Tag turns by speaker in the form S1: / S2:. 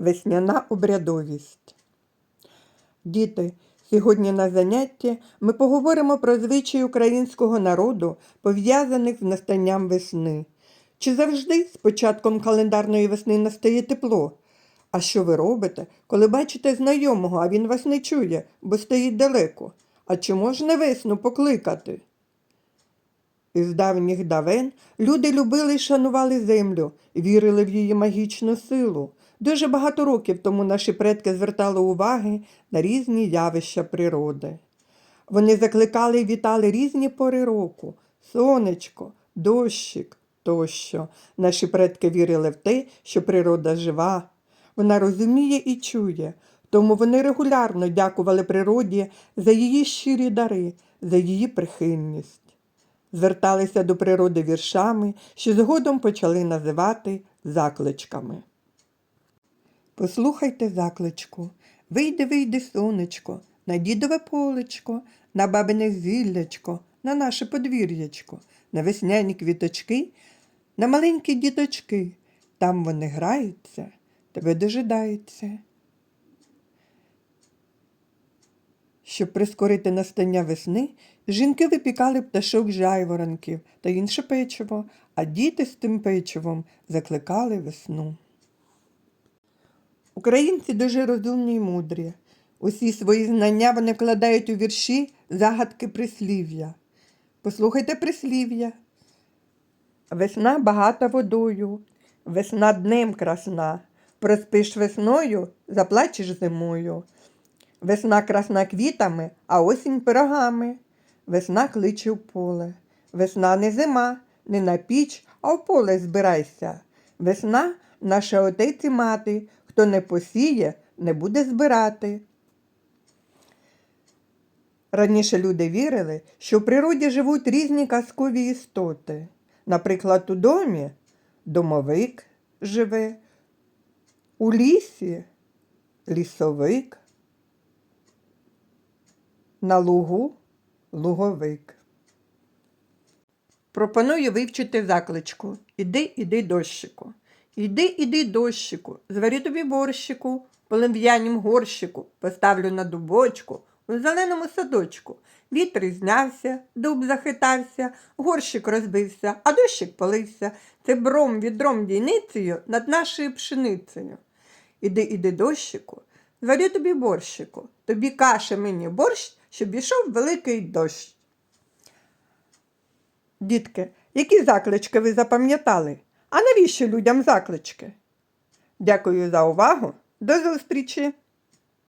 S1: Весняна обрядовість. Діти, сьогодні на занятті ми поговоримо про звичаї українського народу, пов'язаних з настанням весни. Чи завжди з початком календарної весни настає тепло? А що ви робите, коли бачите знайомого, а він вас не чує, бо стоїть далеко? А чи можна весну покликати? Із давніх давен люди любили і шанували землю, вірили в її магічну силу. Дуже багато років тому наші предки звертали уваги на різні явища природи. Вони закликали і вітали різні пори року сонечко, дощик тощо. Наші предки вірили в те, що природа жива. Вона розуміє і чує, тому вони регулярно дякували природі за її щирі дари, за її прихильність зверталися до природи віршами, що згодом почали називати закличками. Послухайте закличку. Вийди, вийди, сонечко, на дідове полечко, на бабине зіллячко, на наше подвір'ячко, на весняні квіточки, на маленькі діточки. Там вони граються, тебе дожидаються. Щоб прискорити настання весни, жінки випікали пташок жайворонків та інше печиво, а діти з тим печивом закликали весну. Українці дуже розумні й мудрі. Усі свої знання вони вкладають у вірші загадки прислів'я. Послухайте прислів'я. Весна багата водою, весна днем красна. Проспиш весною, заплачеш зимою. Весна красна квітами, а осінь пирогами. Весна кличе в поле. Весна не зима, не на піч, а в поле збирайся. Весна наша отець і мати. Хто не посіє, не буде збирати. Раніше люди вірили, що в природі живуть різні казкові істоти. Наприклад, у домі домовик живе, у лісі лісовик, на лугу луговик. Пропоную вивчити закличку. Іди, іди, дощику. Іди, іди, дощику, зварю тобі борщику, в полем'янім горщику, поставлю на дубочку, у зеленому садочку. Вітер знявся, дуб захитався, горщик розбився, а дощик полився. Це бром відром дійницею над нашою пшеницею. Іди, іди, дощику, зварю тобі борщику, тобі каше мені борщ, щоб ішов великий дощ. Дітки, які заклички ви запам'ятали? А навіщо людям заклички? Дякую за увагу. До зустрічі!